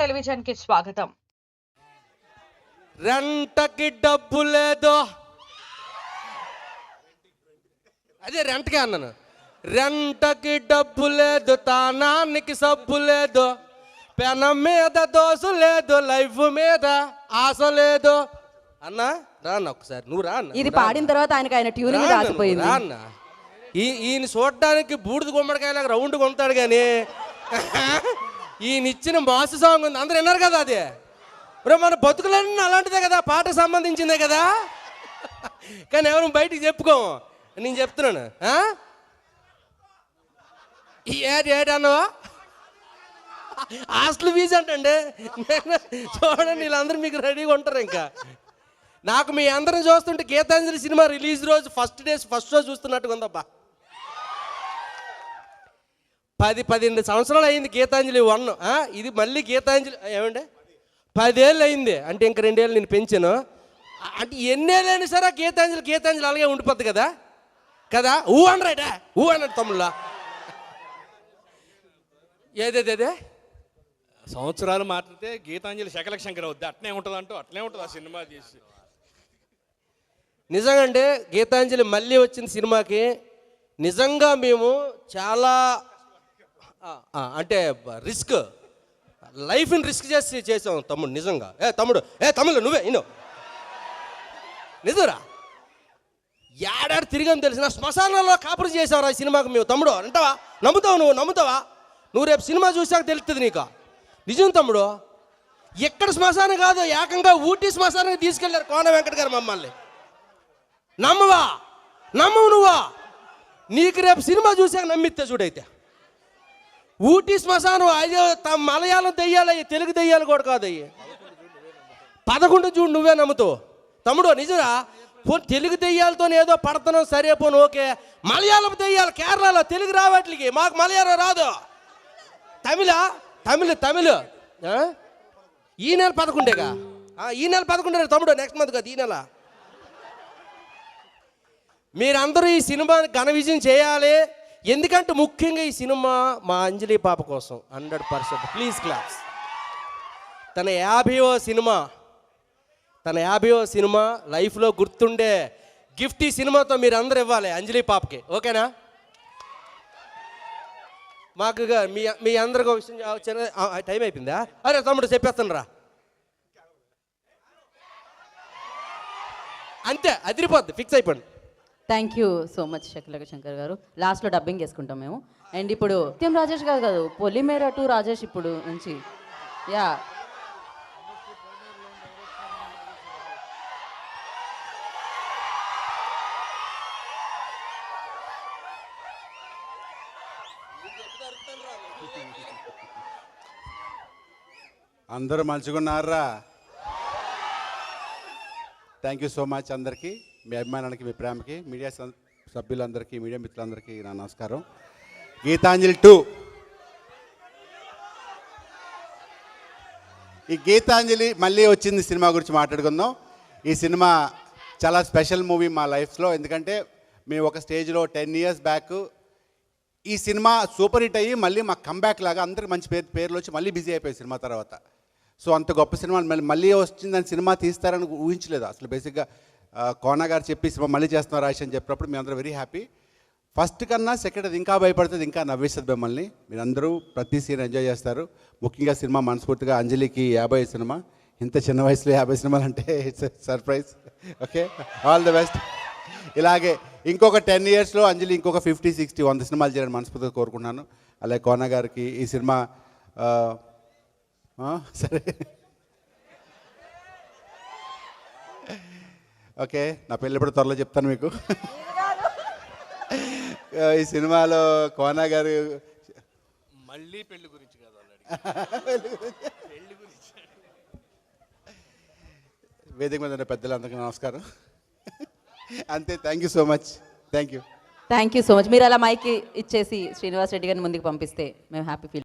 టెలివిజన్కి స్వాగతం. రెంటకి డబ్బు లేదు. అదే రెంట్కే అన్నాను. రెంటకి డబ్బు లేదు తానానికి సబ్బు లేదు పెనం మీద దోసు లేదు లైఫ్ మీద ఆశ లేదు. అన్నా రా అన్న ఒకసారి నువ్వు రా అన్న ఇది పాడిన. తర్వాత ఆయనకు ఆయన ట్యూనింగ్ రాసిపోయింది. నువ్వు రా అన్న. ఈ ఈయన చూడడానికి బూడిద గుమ్మడికాయలాగా రౌండ్ కొంటాడు కానీ ఈయనిచ్చిన మాస్ సాంగ్ ఉంది. అందరు విన్నారు కదా అది? ఇప్పుడు మన బతుకులన్నీ అలాంటిదే కదా పాట సంబంధించిందే కదా? కానీ ఎవరు బయటికి చెప్పుకోము నేను చెప్తున్నాను. ఆ? ఈ ఏటి ఏడు అన్నవా? హాస్టల్ ఫీజు అంటండి. చూడండి వీళ్ళందరూ మీకు రెడీగా ఉంటారు ఇంకా. నాకు మీ అందరం చూస్తుంటే గీతాంజలి సినిమా రిలీజ్ రోజు ఫస్ట్ డేస్ ఫస్ట్ రోజు చూస్తున్నట్టుగా ఉందబ్బా. పది పదిహేను సంవత్సరాలు అయింది గీతాంజలి వన్ ఇది మళ్ళీ గీతాంజలి ఏమండి? పదేళ్ళు అయింది. అంటే ఇంక రెండేళ్ళు నేను పెంచాను. అంటే ఎన్నేళ్ళైనా సరే ఆ గీతాంజలి గీతాంజలి అలాగే ఉండిపోద్ది కదా? కదా? ఊ అనరాడా ఊ అన్నాడు తమ్ముళ్ళ. ఏదేదేదే సంవత్సరాలు మాట్లాడితే గీతాంజలి శకల శంకర్ అవుద్ది. అట్నే ఉంటుంది అంటూ అట్లే ఉంటుంది ఆ సినిమా చేసి నిజంగా అంటే గీతాంజలి మళ్ళీ వచ్చిన సినిమాకి నిజంగా మేము చాలా అంటే రిస్క్. లైఫ్ని రిస్క్ చేసి చేసాం తమ్ముడు నిజంగా. ఏ తమ్ముడు ఏ తమ్ముడు నువ్వే ఇను. నిజరా? ఏడాడు తిరిగాను తెలిసిన శ్మశానంలో కాపురం చేసావురా ఈ సినిమాకి మేము. తమ్ముడు అంటావా? నమ్ముతావు నువ్వు? నమ్ముతావా? నువ్వు రేపు సినిమా చూసాక తెలుస్తుంది నీకు. నిజం తమ్ముడు ఎక్కడ శ్మశానం కాదు ఏకంగా ఊటీ శ్మశానానికి తీసుకెళ్ళారు కోన వెంకట గారు మమ్మల్ని. నమ్మవా? నమ్మవు నువ్వా? నీకు రేపు సినిమా చూసాక నమ్మితే చూడైతే. ఊటీ శ్మశానం అయ్యో త- మలయాళం దెయ్యాలు అయ్యి తెలుగు దెయ్యాలు కూడా కాదు అయ్యి పదకొండు చూడు నువ్వే నమ్ముతావు తమ్ముడు నిజరా? పోనీ తెలుగు దెయ్యాలతో ఏదో పడుతున్నాం సరే పోను ఓకే. మలయాళం దెయ్యాలు కేరళలో తెలుగు రావట్లకి మాకు మలయాళం రాదు. తమిళ? తమిళ తమిళ. ఈ నెల పదకొండేగా? ఈ నెల పదకొండే తమ్ముడు? నెక్స్ట్ మంత్ కదా ఈ నెల. మీరందరూ ఈ సినిమా ఘన విజయం చేయాలి. ఎందుకంటే ముఖ్యంగా ఈ సినిమా మా అంజలి పాప కోసం హండ్రెడ్ పర్సెంట్. ప్లీజ్ క్లాస్ తన యాభైవ సినిమా తన యాభైవ సినిమా లైఫ్లో గుర్తుండే గిఫ్ట్ ఈ సినిమాతో మీరు అందరు ఇవ్వాలి అంజలి పాపకి. ఓకేనా? మాకు మీ మీ అందరికి ఒక విషయం చిన్న టైం అయిపోయిందా? అరే తమ్ముడు చెప్పేస్తాను రా. అంతే అదిరిపోద్ది ఫిక్స్ అయిపోండి. Thank you so much Shakalaka Shankar గారు. లాస్ట్లో డబ్బింగ్ చేసుకుంటాం మేము. అండ్ ఇప్పుడు నిత్యం రాజేష్ గారు కాదు పొలిమేర టు రాజేష్ ఇప్పుడు నుంచి. యా అందరూ మంచిగున్నారా? థ్యాంక్ యూ సో మచ్ అందరికీ. మీ అభిమానానికి మీ ప్రేమకి మీడియా సభ్యులందరికీ మీడియా మిత్రులందరికీ నా నమస్కారం. గీతాంజలి టూ. ఈ గీతాంజలి మళ్ళీ వచ్చింది సినిమా గురించి మాట్లాడుకుందాం. ఈ సినిమా చాలా స్పెషల్ మూవీ మా లైఫ్లో ఎందుకంటే మేము ఒక స్టేజ్లో టెన్ ఇయర్స్ బ్యాక్ ఈ సినిమా సూపర్ హిట్ అయ్యి మళ్ళీ మా కంబ్యాక్ లాగా అందరికి మంచి పేరు పేర్లు వచ్చి మళ్ళీ బిజీ అయిపోయి సినిమా తర్వాత. సో అంత గొప్ప సినిమా మళ్ళీ మళ్ళీ వచ్చిందని సినిమా తీస్తారని ఊహించలేదు. అసలు బేసిక్గా కోనా గారు చెప్పి సినిమా మళ్ళీ చేస్తున్నారు రాశి అని చెప్పినప్పుడు మేము అందరం వెరీ హ్యాపీ ఫస్ట్ కన్నా సెకండ్ అది ఇంకా భయపడుతుంది ఇంకా నవ్వేస్తుంది మిమ్మల్ని. మీరందరూ ప్రతి సీన్ ఎంజాయ్ చేస్తారు. ముఖ్యంగా సినిమా మనస్ఫూర్తిగా అంజలికి యాభై సినిమా. ఇంత చిన్న వయసులో యాభై సినిమాలు అంటే it's surprise okay all the best ఇలాగే ఇంకొక టెన్ ఇయర్స్లో అంజలి ఇంకొక ఫిఫ్టీ సిక్స్టీ వంద సినిమాలు చేయాలని మనస్ఫూర్తిగా కోరుకుంటున్నాను. అలాగే కోన గారికి ఈ సినిమా సరే. ఓకే నా పెళ్ళి ఎప్పుడు త్వరలో చెప్తాను మీకు. ఈ సినిమాలో కోన గారు మళ్ళీ పెళ్ళి గురించి కాదు వేదిక మీద పెద్దలందరికీ నమస్కారం. అంతే thank you so much thank you thank you so much మీరు అలా మైక్ ఇచ్చేసి శ్రీనివాస్ రెడ్డి గారిని ముందుకు పంపిస్తే మేము హ్యాపీ ఫీల్